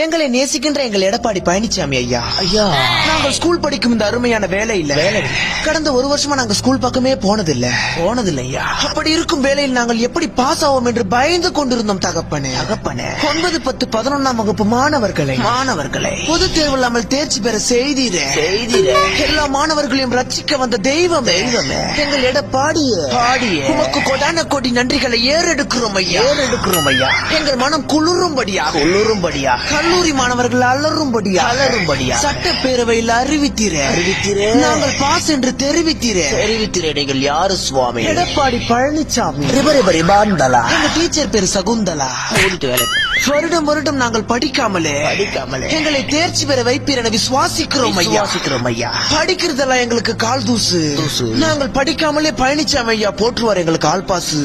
எங்களை நேசிக்கின்ற எங்கள் எடப்பாடி பழனிசாமி ஐயா. ஐயா. நாங்கள் ஸ்கூல் படிக்கும் இந்த அருமையான வேலை இல்ல வேலை. கடந்த ஒரு வருஷமா நாங்க ஸ்கூல் பக்கமே போனதில்ல. போனதில்லை ஐயா. அப்படி இருக்கும் வேளையில் நாங்கள் எப்படி பாஸ் ஆவோம் என்று பயந்து கொண்டிருந்தோம் தகப்பனே. தகப்பனே. ஒன்பது பத்து பதினொன்னாம் வகுப்பு மாணவர்களை. மாணவர்களை. பொது தேர்வு இல்லாமல் தேர்ச்சி பெற செய்தீரே. செய்திட எல்லா மாணவர்களையும் ரட்சிக்க வந்த தெய்வம். தெய்வமே. எங்கள் எடப்பாடிய. பாடிய. உமக்கு கொடான கோடி நன்றிகளை ஏறெடுக்கிறோம் ஐயா. ஏறெடுக்கிறோம் ஐயா. எங்கள் மனம் குளிரும்படியாக. உள்ளுரும்படியாக கல்லூரி மாணவர்கள் அலறும்படியாக அலறும்படியாக. சட்டப்பேரவையில் அறிவித்தீரே அறிவித்தீரே. நாங்கள் பாஸ் என்று தெரிவித்தீரே தெரிவித்திரே நீங்கள் யாரு சுவாமி? எடப்பாடி பழனிசாமி ரிபரி பரி பாந்தலா எங்க டீச்சர் பேரு சகுந்தலா. வருடம் வருடம் நாங்கள் படிக்காமலே படிக்காமலே. எங்களை தேர்ச்சி பெற வைப்பீர் என விசுவாசிக்கிறோம் ஐயா. விசுவாசிக்கிறோம் ஐயா. படிக்கிறதெல்லாம் எங்களுக்கு கால் தூசு. நாங்கள் படிக்காமலே பழனிசாமி ஐயா போற்றுவார் எங்களுக்கு ஆள் பாசு.